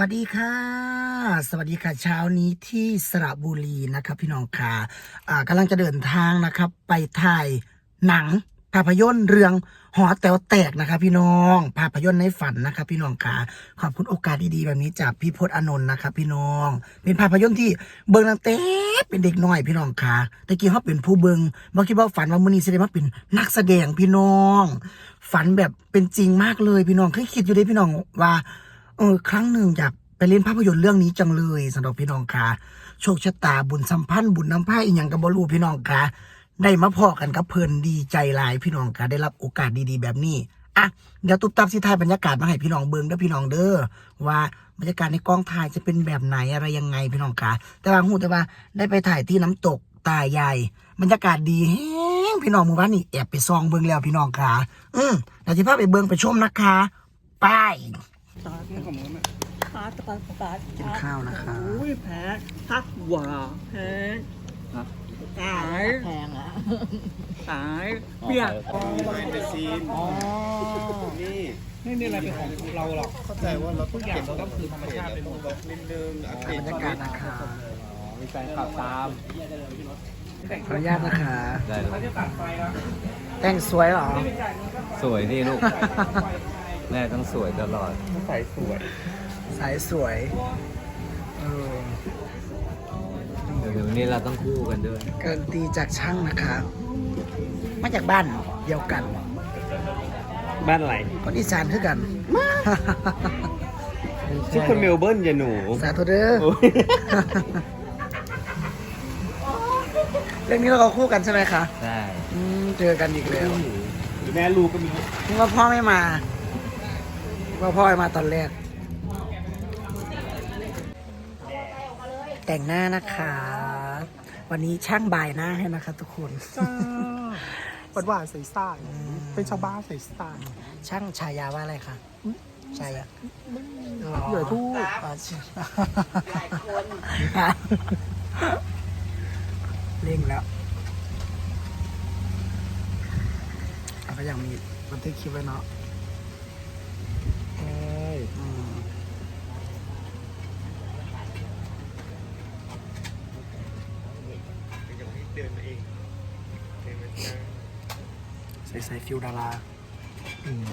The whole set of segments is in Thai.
วัสดีค่ะ สวัสดีค่ะเช้านี้ที่สระบุรีนะครับพี่น้องค่ะอ่ากำลังจะเดินทางนะครับ ไปถ่ายหนังภาพยนตร์เรื่องหอแต๋วแตกนะครับพี่น้อง ภาพยนตร์ในฝันนะครับพี่น้องค่ะขอบคุณโอกาสดีๆแบบนี้จากพี่พจน์อนนท์นะครับพี่น้อง เป็นภาพยนตร์ที่เบิ่งตั้งแต่เป็นเด็กน้อยพี่น้องค่ะตะกี้เขาเป็นผู้เบิงบ่คิดว่าฝันว่ามือนี้จะได้มาเป็นนักแสดงพี่น้อง ฝันแบบเป็นจริงมากเลยพี่น้องเคยคิดอยู่เด้พี่น้องว่า เออครั้งหนึ่งอยากไปเล่นภาพยนตร์เรื่องนี้จังเลยสำหรับพี่น้องค่ะโชคชะตาบุญสัมพันธ์บุญน้ำผ้าอีกอย่างกับบรูพี่น้องค่ะได้มาพอกันกับเพลินดีใจหลายพี่น้องค่ะได้รับโอกาสดีๆ แบบนี้อะเดี๋ยวตุ๊บตับสิทายบรรยากาศมาให้พี่น้องเบิ้งเด้อพี่น้องเด้อว่าบรรยากาศในกองถ่ายจะเป็นแบบไหนอะไรยังไงพี่น้องค่ะแต่ว่าหูแต่ว่าได้ไปถ่ายที่น้ำตกตาใหญ่บรรยากาศดีแฮงพี่น้องหมู่บ้านนี่แอบไปซองเบิ้งแล้วพี่น้องค่ะ อืมเดี๋ยวจะพาไปเบิ้งไปชมนะคะไป ปาดปาดปาดกินข้าวนะคะ อุ้ยแพ้พักหว่าแพ้ตายแพงอะตายเปียกเป็นซีนอ๋อนี่ไม่มีอะไรเป็นของเราหรอก เข้าใจว่าเราทุกอย่างเราต้องคือธรรมชาติไปหมดลดนิดนึงอัปเดบรรยากาศนะคะมีแฟนขับตามขออนุญาตนะคะได้เลยเขาจะตัดไฟแล้วแต่งสวยเหรอ สวยนี่ลูก แม่ต้องสวยตลอดใส่สวย สายสวยเออเดี๋ยววันนี้เราต้องคู่กันด้วยเกินตีจากช่างนะคะ มาจากบ้านเดียวกัน บ้านอะไรคนอีสานคือกัน ชื่อคนเมลเบิร์นอย่าหนู สาธุเด้อ โอ้ย เรื่องนี้เราก็คู่กันใช่ไหมคะ ใช่ อืมเจอกันอีกแล้วหรือแม่ลูกก็มี นึกว่าพ่อไม่มานึก ว่าพ่อไม่มาตอนแรก แต่งหน้านะคะ วันนี้ช่างบ่ายหน้าให้นะคะทุกคนจ้าหวานหวานใส่สไตล์เป็นชาวบ้านใส่สไตล์ช่างฉายาว่าอะไรคะฉายาเหยื่อทูบอ๋อใช่เร่งแล้วเราก็ยังมีบันทึกคลิปไว้เนาะ ใช่ อืม ใส่ฟิลดารา อืม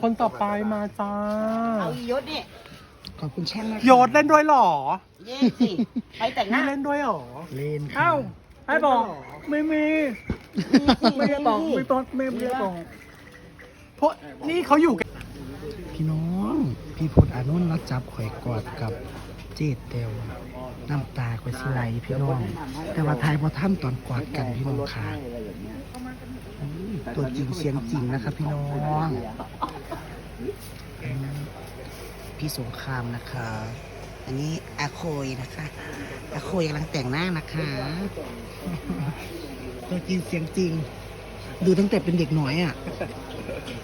คนต่อไปมาจ้า เอาอียศนี่ขอบคุณช่างนะโยศเล่นด้วยเหรอเย่สิไปแต่งหนี่น้าเล่นด้วยเหรอ เล่นค่ะเอ้าให้บอก ไม่มี ไม่ได้บอกไม่บอกไม่ได้บอกเพราะนี่เขาอยู่กันพี่น้อง พี่พลอานนท์รัจับข่อยกอดกับเจดเดวน้ำตาข่อยสิไหลพี่น้อง แต่ว่าทายพอท่านตอนกอดกันพี่น้องค่ะอืมตัวจริงเสียงจริงนะครับพี่น้องอืม พี่สงครามนะคะ อันนี้อาโคยนะคะอาโคยกำลังแต่งหน้านะคะตัวจริงเสียงจริง ดูตั้งแต่เป็นเด็กน้อยอะ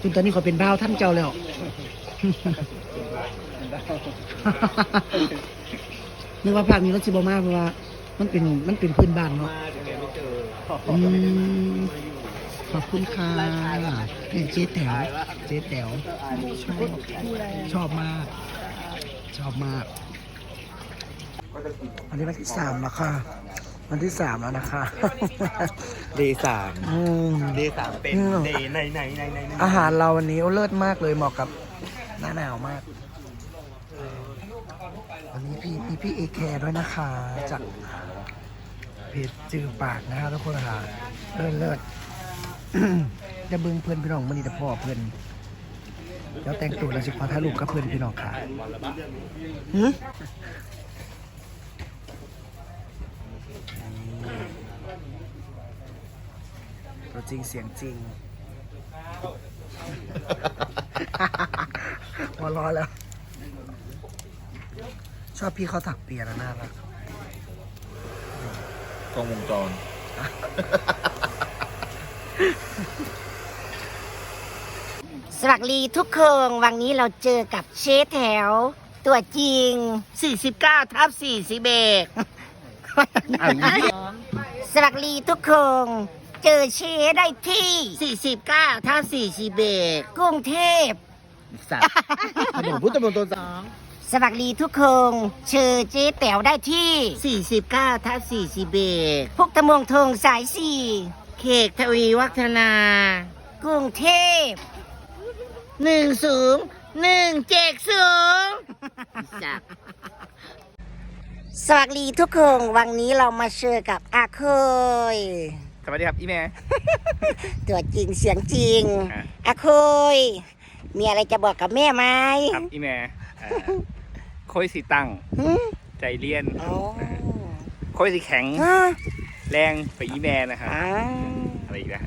จนตอนนี้เขาเป็นบ้าวท่านเจ้าแล้วนึกว่าภาคนี้รถจิบมาเพราะว่า มันเป็นมันเป็นพื้นบ้านเนาะอืม ขอบคุณค่ะเป็นเจ๊แต๋วเจ๊แต๋วชอบชอบมาก ชอบมาก วันนี้วันที่สามแล้วค่ะ วันที่สามแล้วนะคะ เดย์สามอืม เดย์สามเป็นอืม เดย์ในในในในในอาหารเราวันนี้เลิศมากเลยเหมาะกับหน้าหนาวมาก วันนี้พี่มีพี่เอแคร์ด้วยนะคะ จากเพจจือปากนะคะทุกคนค่ะเลิศเลิศ จะเบิ้งเพื่อนพี่น้องมันนี่แต่พ่อเพื่อนแล้วแต่งตัวแล้วสิขอถ่ายรูปกับเพื่อนพี่น้องค่ะหือตัวจริงเสียงจริงอรอแล้ว ชอบพี่เขาถักเปียนะน่ารักกล้องวงจร สวัสดีทุกคนวันนี้เราเจอกับเชฟแถว ตัวจริง 49ทับ40เบกสวัสดีทุกคนเจอเชฟได้ที่ 49ทับ40เบกกรุงเทพถนนพุทธมณฑลสองสวัสดีทุกคนเชิญเจ๊แต๋วได้ที่ 49ทับ40เบกพุกตะมงทงสาย4 เขกทวีวัฒนา กรุงเทพหนึ่งสูงหนึ่งเจกสูงสวัสดีทุกคน วันนี้เรามาเจอกับอาเคย สวัสดีครับอีแม่ ตัวจริงเสียงจริง อะ อาเคย มีอะไรจะบอกกับแม่ไหมครับอีแม่เอ่อโค้ยสีตั้งหึใจเลียนอ๋อโค้ยสีแข็ง ฮะ แรงไปอีแม่นะครับอ้าวอะไรอีกนะ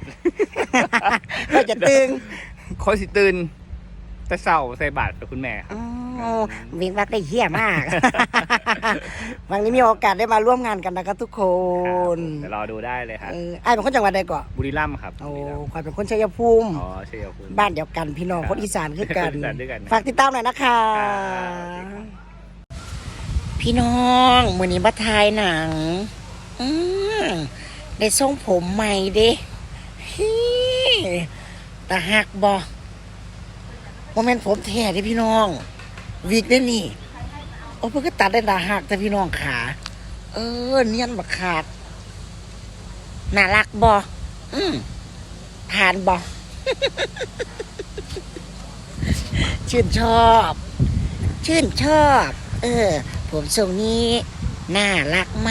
ก็จะตึงโค้ยสีตื่นแต่เศร้าใส่บาตรกับคุณแม่ครับ อ๋อวิงวักได้เหี้ยมาก วันนี้มีโอกาสได้มาร่วมงานกันนะครับทุกคนเดี๋ยวรอดูได้เลยครับเออไอ้ายเป็นคนจังหวัดใดก่อนบุรีรัมย์ครับโอ้บุรีรัมย์ควายเป็นคนชัยภูมิ อ๋อใช่ครับคุณบ้านเดียวกันพี่น้องครับคนอีสานคือกันคนอีสานด้วยกัน ฝากติดตามหน่อยนะคะครับพี่น้องมือนี้มาถ่ายหนัง อืม ได้ทรงผมใหม่เด้ฮีตาหักบอโมเมนผมแท้เด้พี่น้อง วิกได้นี่ โอ้เพิ่งก็ตัดได้ตาหักแต่พี่น้องขา เออ เนียนบักขาดน่ารักบออืมทานบอชื่นชอบ ชื่นชอบ เออ ผมทรงนี้ น่ารักไหม